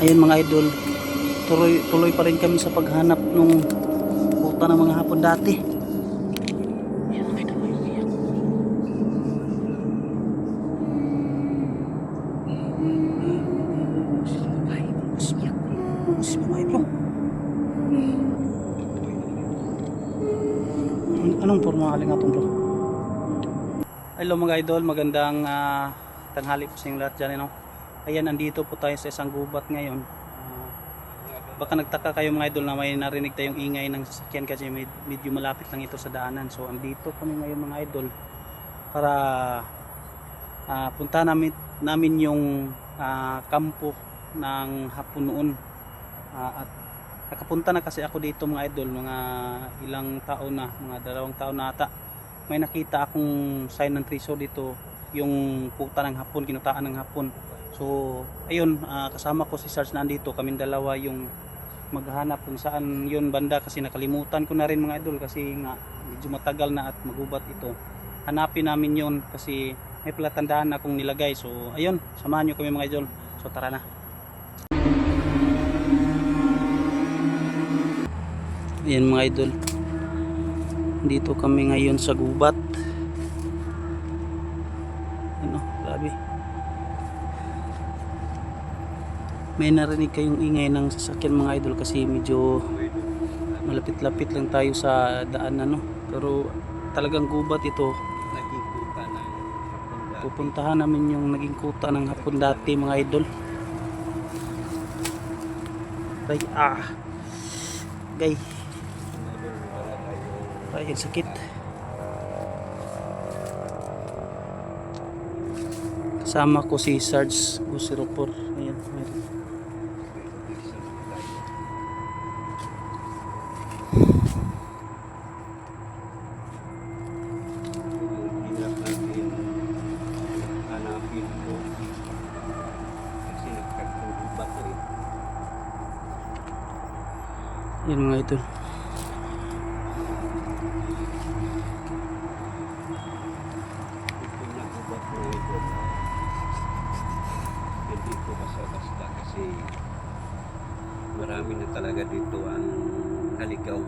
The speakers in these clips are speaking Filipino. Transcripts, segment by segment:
Ayun mga idol, tuloy, tuloy pa rin kami sa paghanap nung puta ng mga hapon dati. Anong porma aling atong bro? Hello mga idol, magandang ah, tanghali po sa inyong lahat dyan. Ano? Ayan, andito po tayo sa isang gubat ngayon. Ah, baka nagtaka kayo mga idol na may narinig tayong ingay ng sasakyan kasi med- medyo malapit lang ito sa daanan. So andito kami ngayon mga idol para ah, punta namin, namin yung ah, kampo ng hapon noon. Ah, at nakapunta na kasi ako dito mga idol mga ilang taon na, mga dalawang taon na ata may nakita akong sign ng triso dito yung puta ng hapon, kinutaan ng hapon so ayun ah, kasama ko si Sarge na andito kaming dalawa yung maghanap kung saan yun banda kasi nakalimutan ko na rin mga idol kasi nga medyo matagal na at magubat ito. Hanapin namin yun kasi may palatandaan na akong nilagay. So ayun samahan nyo kami mga idol. So tara na. Ayan mga idol. Dito kami ngayon sa gubat. Ano grabe may narinig kayong ingay ng sasakyan mga idol kasi medyo malapit-lapit lang tayo sa daan ano. Pero talagang gubat ito. Pupuntahan namin yung naging kuta ng hapon dati mga idol. Ay ah. Gay. Ay sakit. Kasama ko si Sarge 004 Yan mga. Ito na. Hindi ko basta-basta kasi marami na talaga dito ang haligaw.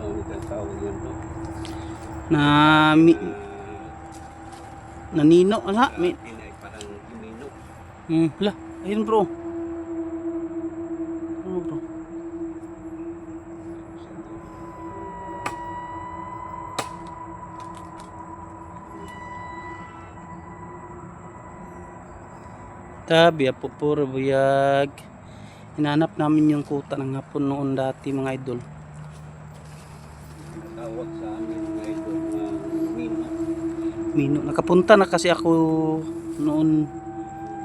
Nawag ang tawag yun no? Na mi, nanino ala mi. Ay parang imino. Hmm, la, ayun bro. Tabi apo puro buyag. Hinanap namin yung kuta ng hapon noon dati mga idol. Tawag sa amin mga ito na mino. Mino, nakapunta na kasi ako noon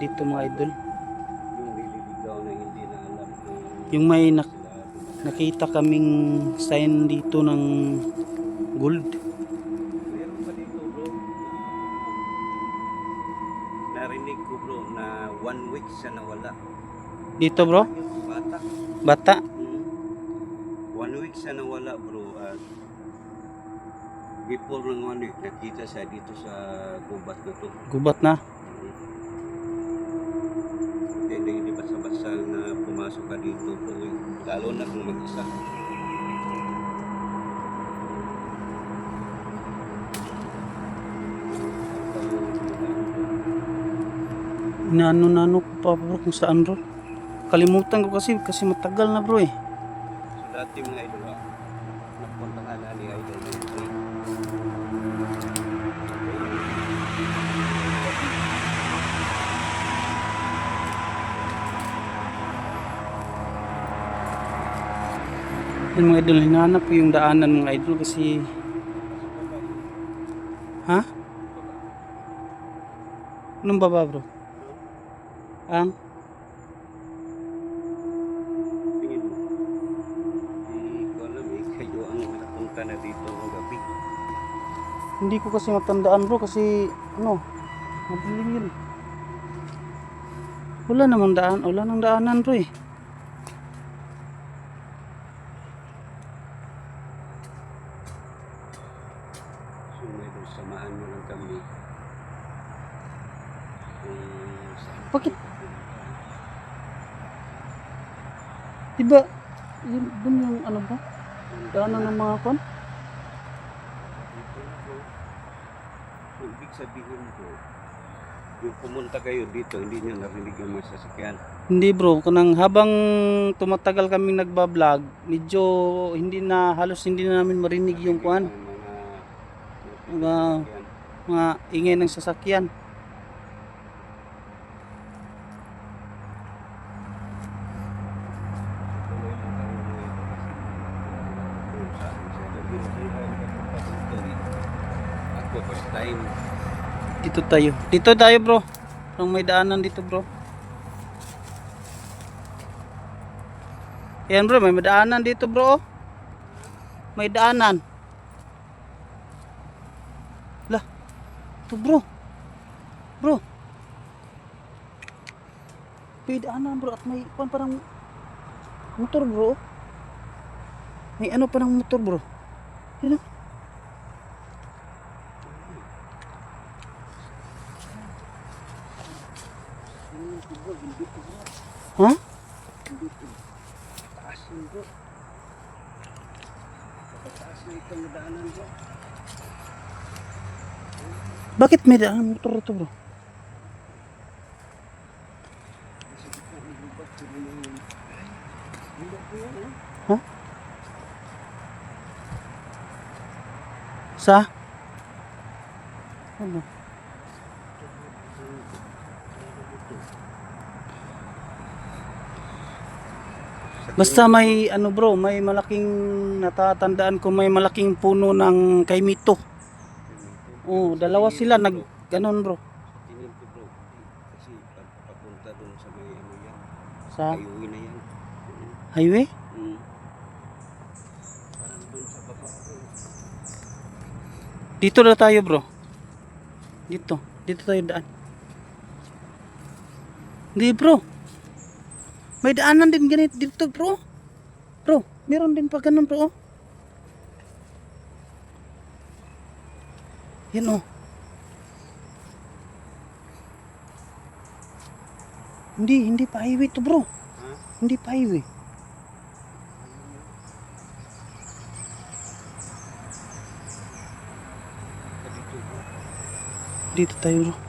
dito mga idol. Yung nililigaw na hindi na alam Yung may nak- nakita kaming sign dito ng gold. Meron pa dito bro na narinig ko bro na one week siya nawala. Dito bro, Bata. bata. Hmm. One week siya nawala bro at before ng one week nakita siya dito sa gubat na to. Gubat na. Hindi hindi basta-basta na pumasok ka dito bro. eh. Lalo na kung mag-isa. Inano-nano ko pa bro kung saan bro. Kalimutan ko kasi kasi matagal na bro eh. So dati mga idol ah, napunta nga na ni idol na yun. Yung mga idol, hinanap ko yung daanan mga idol kasi Ha? Anong baba bro? Ang? Tingin na dito ng gabi. Hindi ko kasi matandaan bro kasi ano, madilim yun. Wala namang daan, wala nang daanan bro eh. Samahan mo lang kami. Bakit? Diba, yun, dun yung ano ba? Daanan ng mga kon? So, ibig sabihin ko, yung pumunta kayo dito, hindi niyo narinig yung mga sasakyan. Hindi bro, kanang habang tumatagal kaming nagbablog, medyo hindi na, halos hindi na namin marinig yung kuan, Mga, mga ingay ng sasakyan. Tuloy lang tayo ngayon kasi kung saan siya nabinitihan, kapag Ako, first time. Dito tayo. Dito tayo bro. Parang may daanan dito bro. Yan bro, may daanan dito bro. May daanan. Lah. Ito bro. Bro. May daanan bro at may pan parang motor bro. May ano pa ng motor bro. Yun oh. Ha? Taas yun. Bakit may daanan motor ito bro? Kasi ito, may lubat, sila na yun. Lubat po yan, eh. Sa? Ano? Basta may ano bro, may malaking natatandaan ko may malaking puno ng kaimito. Oh, dalawa sila nag ganon bro. Kasi papunta doon sa may ano yan, Sa highway na yan. highway? Mm. Parang doon sa baba. Dito na tayo bro. Dito. Dito tayo daan. Hindi bro. May daanan din ganito dito bro. Bro, meron din pa ganun bro. oh. Yan oh. Hindi, hindi pa highway to bro. Ha? Hindi pa highway. Dito tayo bro.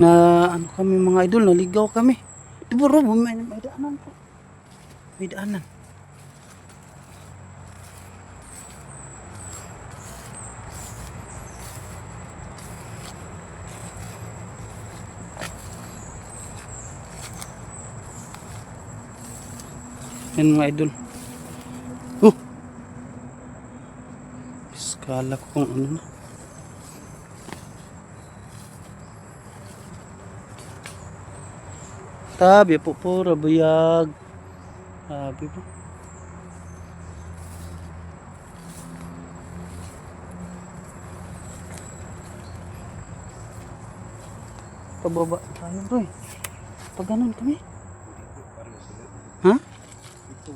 Na ano kami mga idol, naligaw kami. Di ba may, may daanan po. May daanan. Yan mga idol. Oh! Skala ko kung ano na. Tabi po puro buyag. Tabi po. Pababa tayo bro eh. Pag ganun kami. Dito parang sila. Ha? Ito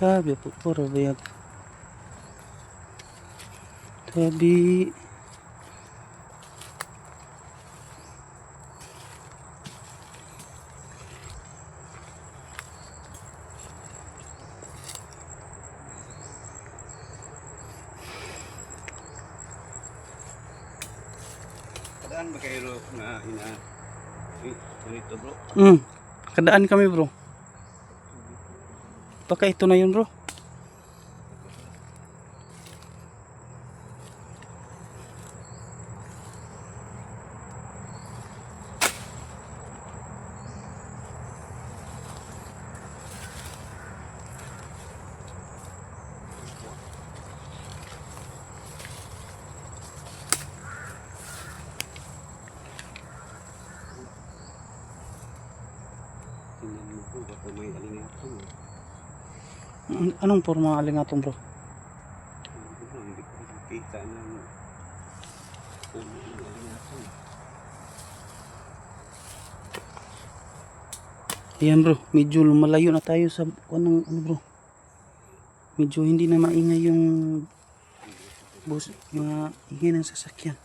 Tabi po puro buyag. Tabi. Kadaan ba kayo na ina ganito bro? Hmm. Kadaan kami bro. Baka ito na yun bro. Tingnan mo po baka may alingatong. An- Anong forma alingatong bro? Hindi ko makikita ng alingatong. Ayan bro, medyo lumalayo na tayo sa kuan ng ano bro. Medyo hindi na maingay yung bus, mga ingay ng sasakyan.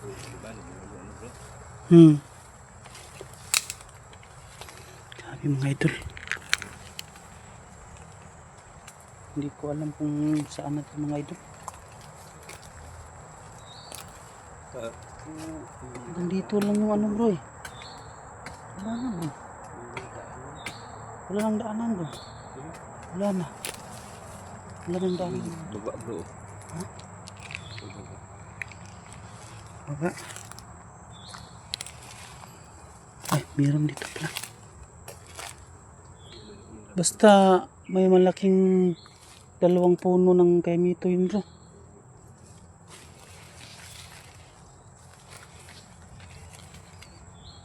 So, diba, nagano ano bro? Hmm. Grabe mga idol. Hindi ko alam kung saan natin mga idol. Ah, Hanggang dito lang yung ano bro eh. Wala na bro. Wala nang daanan bro. Wala na. Wala nang daanan. Baba bro. Ha? Baba. Baba. Ay, meron dito pala. Basta may malaking dalawang puno ng kaimito yun bro.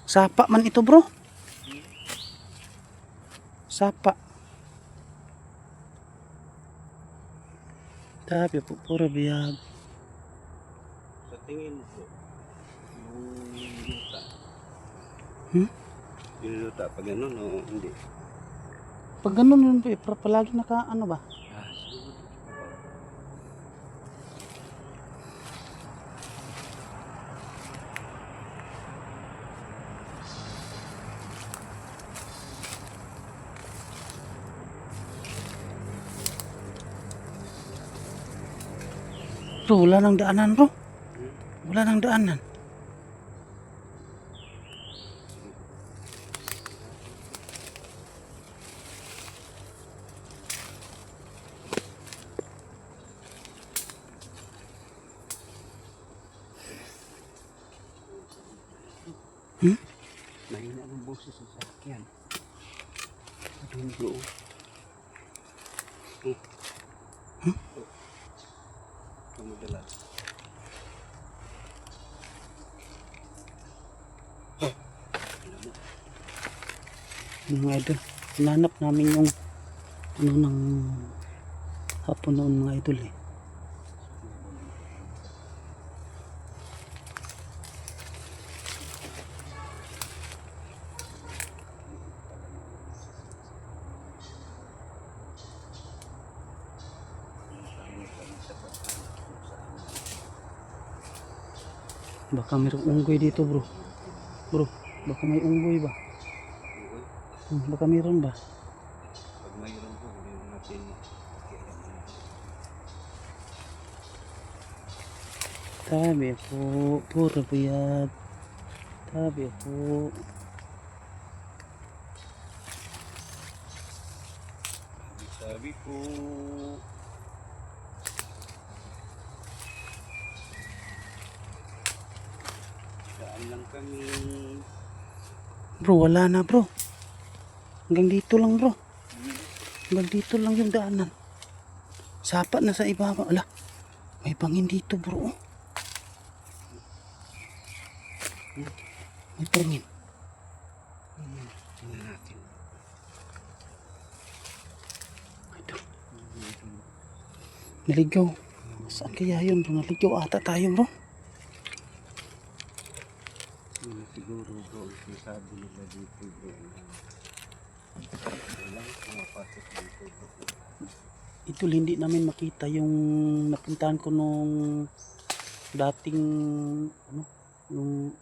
Sapa man ito bro. Sapa. Tapi po, puro biyag. Sa tingin mo bro, yung luta. Hmm? Yung luta, pag ano, no, hindi. Pag ganun yun po, eh, pa- palagi naka ano ba? Ah, siguro. Bro, wala nang daanan bro. Wala nang daanan. Mahina ang boses sa sakyan. Doon bro. Oh. Hmm? Oh. Kamadala. Mga idol, hinanap namin yung ano ng hapon noon mga idol eh. Baka mayroong unggoy dito bro. Bro, baka may unggoy ba? Hmm, baka mayroon ba? Pag mayroon po, mayroon natin. Tabi po, puro buyag. Tabi po. Sabi ko, saan lang kami. Bro, wala na bro. Hanggang dito lang bro. Hanggang dito lang yung daanan. Sapa na sa ibaba. Ala, may bangin dito bro. May bangin. Tingnan natin. Ito. Naligaw. Saan kaya yun bro? Naligaw ata tayo bro. Siguro bro, sinasabi nila dito bro. Ito hindi namin makita yung napuntahan ko nung dating ano yung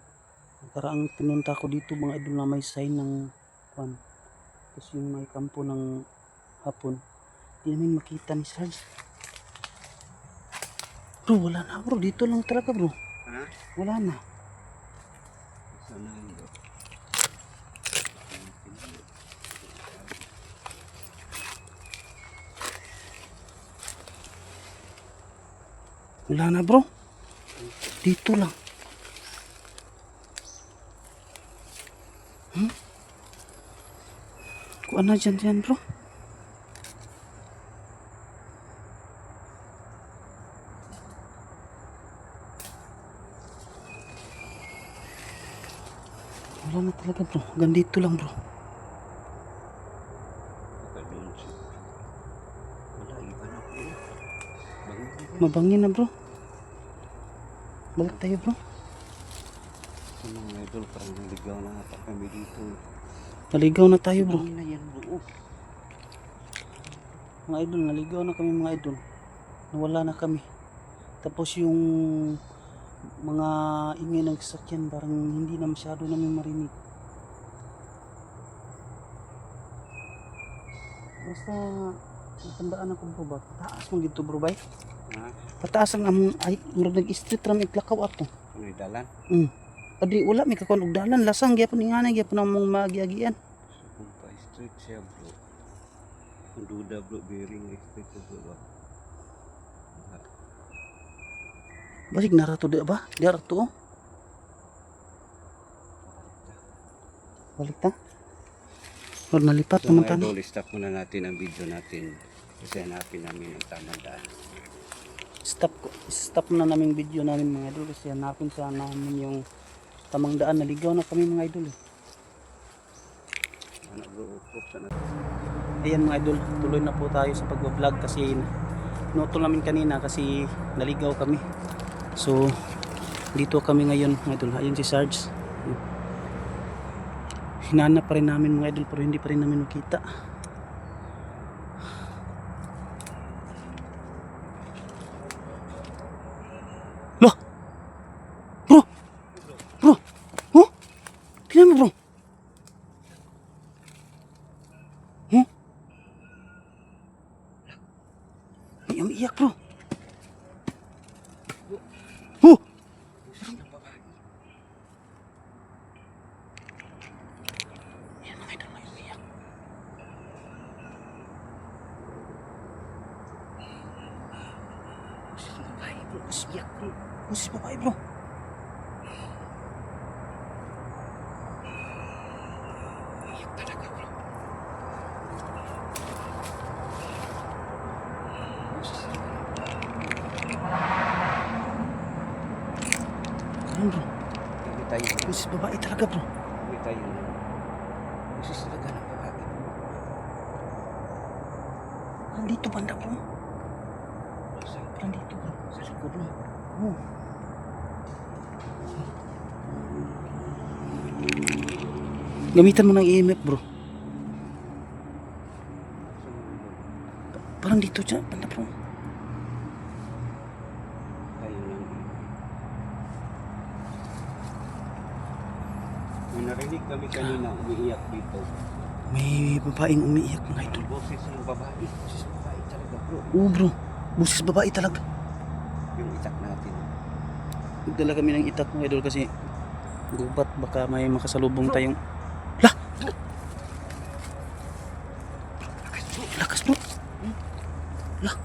nakaraang pinunta ko dito mga idol na may sign ng kwan tapos yung may kampo ng hapon. Hindi namin makita ni Sarge bro wala na bro. Dito lang talaga bro. Wala na. Sana yun bro. Wala na bro. Dito lang. Hmm? kuha na dyan dyan bro. Wala na talaga bro. Hanggang dito lang bro. Mabangin na bro Balik tayo bro. Sa mga idol, parang naligaw na ata kami dito. Naligaw na tayo bro. Ano na yan bro? Mga idol, naligaw na kami mga idol. Nawala na kami. Tapos yung mga ingay ng sasakyan parang hindi na masyado namin marinig. Basta natandaan ako bro ba? Pataas mo dito bro bay. Ha? Pataas ang among ay murag nag-street ram iklakaw ato. Ano dalan? Mm. Adi wala may kakon og dalan lasang gyapon ni ngana gyapon among magiagian. Pumpa street siya bro. Ang duda bro, bearing street bro. Ha? Balik na rato di ba? Di rato. oh. Balik ta. Or nalipat So naman mga tani. idol, stop muna natin ang video natin. Kasi hanapin namin ang tamang daan. Stop ko. Stop na namin video namin mga idol kasi hanapin sa namin yung tamang daan. Naligaw na kami mga idol. eh. Ayan mga idol, tuloy na po tayo sa pagbablog kasi noto namin kanina kasi naligaw kami. So, dito kami ngayon mga idol. Ayun si Sarge. Hinanap pa rin namin mga idol pero hindi pa rin namin makita. Boses babae talaga bro. Hindi tayo. Boses talaga ng babae. Nandito banda bro. Nandito bro. Sa likod bro. Oh. Gamitan mo ng EMF bro. Parang dito dyan. Banda bro. Kami kanina umiiyak dito. May babaeng umiiyak mga idol. Boses ng babae. Boses ng babae talaga bro. Oo bro. Boses babae talaga. Yung itak natin. Nagdala kami ng itak mga idol kasi gubat baka may makasalubong tayong lah lakas bro lah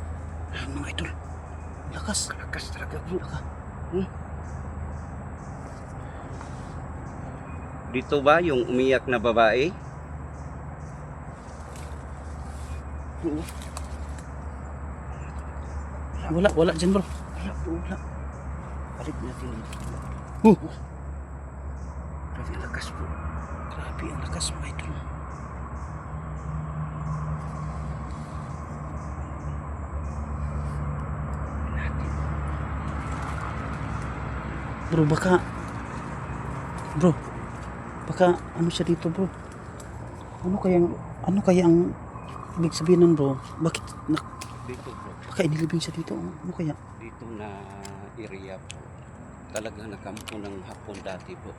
mga idol lakas Lakas talaga bro. Laka. Dito ba yung umiyak na babae? wala wala dyan bro wala wala Balik natin dito. oh Grabe ang lakas bro. grabe ang lakas mga idol bro baka bro baka ano siya dito bro ano kaya ano kaya ang ibig sabihin nun bro bakit na, Dito bro. baka inilibing siya dito ano kaya Dito na area po. Talaga nakampo ng Hapon dati po.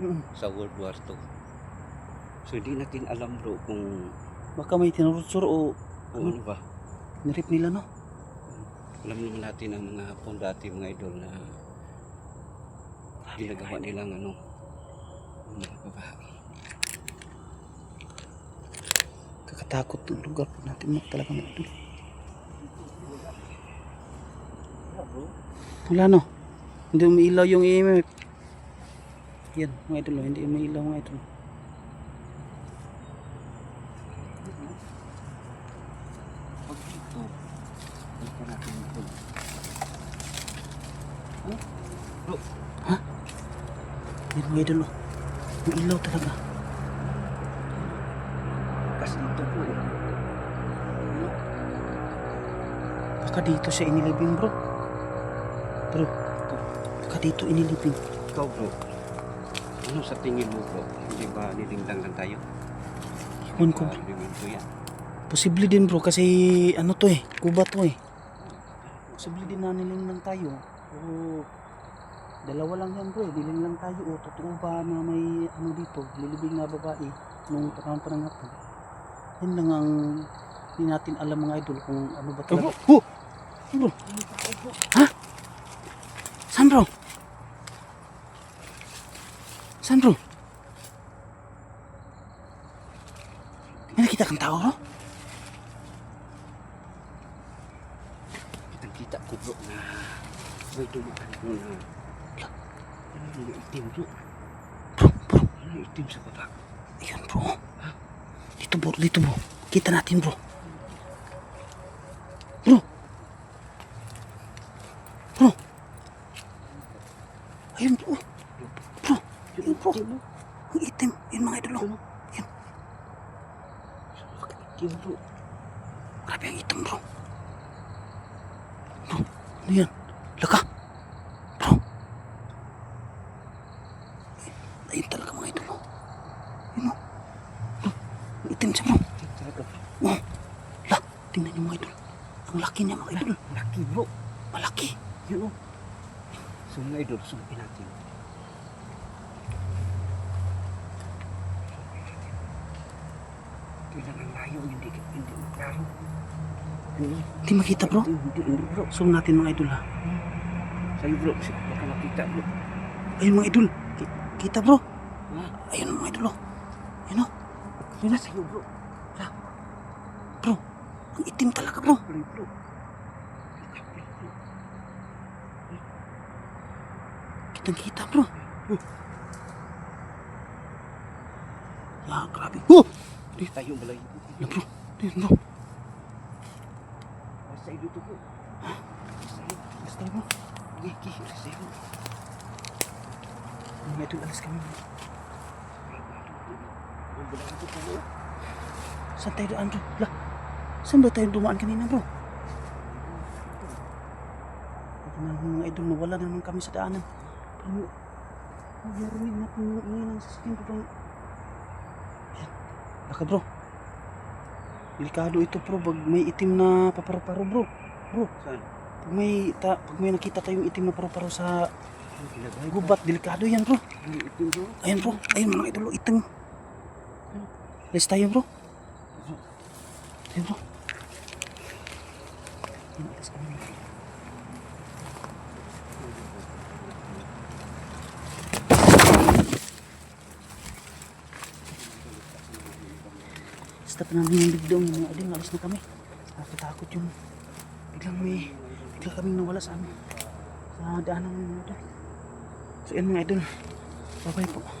Mm, Sa World War II. So hindi natin alam bro kung baka may tinurutsur o kung ano ba. nirip nila no Alam naman natin ang mga Hapon dati mga idol na ginagawa nilang ano mga babae. kakatakot ng lugar po natin. Mo talaga mga idol wala no? Hindi umiilaw yung EMF yan mga idol oh, hindi umiilaw mga idol. Ito. Bro, yan mga idol oh. Umiilaw talaga kasi dito po eh. baka dito siya inilibing bro bro Baka dito inilibing. Ikaw bro, ano sa tingin mo bro? Hindi ba nilingdang lang tayo? Ewan ko, bro. Posible din bro kasi ano to eh, kuba to eh. Posible din na niling lang tayo. O dalawa lang yan bro eh, diling lang tayo. O totoo ba na may ano dito, lilibing na babae nung panahon pa ng hapon. Yan lang ang hindi natin alam mga idol kung ano ba talaga. Oh! Bro! Ha? Saan bro? Saan bro? May nakita kang tao bro? Kitang kita ko bro na may dumaan mo na ano yung itim bro? Bro, bro. Ano itim sa baba? Ayun bro. Dito bro, dito bro. Kita natin bro. Bro. Bro. Ayun bro. Bro. Ayun bro. Ang itim. Yun mga idol. oh. Yun. Itim bro. Grabe ang itim bro. Bro. Ano yan? Laka. Bro. Ayun talaga mga idol. oh. Yun oh. Bro. Ang itim siya bro. Itim talaga bro. Oh, la, tingnan niyo mga idol. Ang laki niya mga idol. Laki bro. Malaki. Yun oh. So mga idol, sumpin natin. Kailan ang layo, hindi, hindi maklaro. Hindi, makita bro. hindi, hindi bro. Zoom natin mga idol ha. Sa'yo bro, kasi baka makita bro. Ayun mga idol. Ki- kita bro. Ha? Ayun mga idol oh. Ayun oh. Ayun oh. Sa'yo bro. Bro. Ang itim talaga bro. Play bro. Kita bro. Ya, grabe. Oh! Tayo balay. La bro. Ayun bro. Sa'yo dito bro. Sa'yo. Basta bro. Gigi, sa'yo. Mga idol, alis kami bro. Ang balay ito bro. Saan tayo daan bro? La. Saan ba tayo dumaan kanina bro? Na mga idol, nawala na naman kami sa daanan. Oh, narinig natin yung ingay ng sasakyan bro. Yan. Laka bro. Delikado ito bro, pag may itim na paparu-paro bro. Bro, Saan? pag may, ta, pag may nakita tayong itim na paru-paro sa Ang ko. gubat, delikado yan bro. Ang itim bro. Ayan bro, ayun mga idol, itim. Let's tayo bro. Ayun bro. Ayun, alas kami. Stop namin yung bigdong yung mga idol, alis na kami. Nakatakot yung biglang may bigla kaming nawala sa amin. Sa daanan ng mga idol. So yan mga idol. Bye bye po.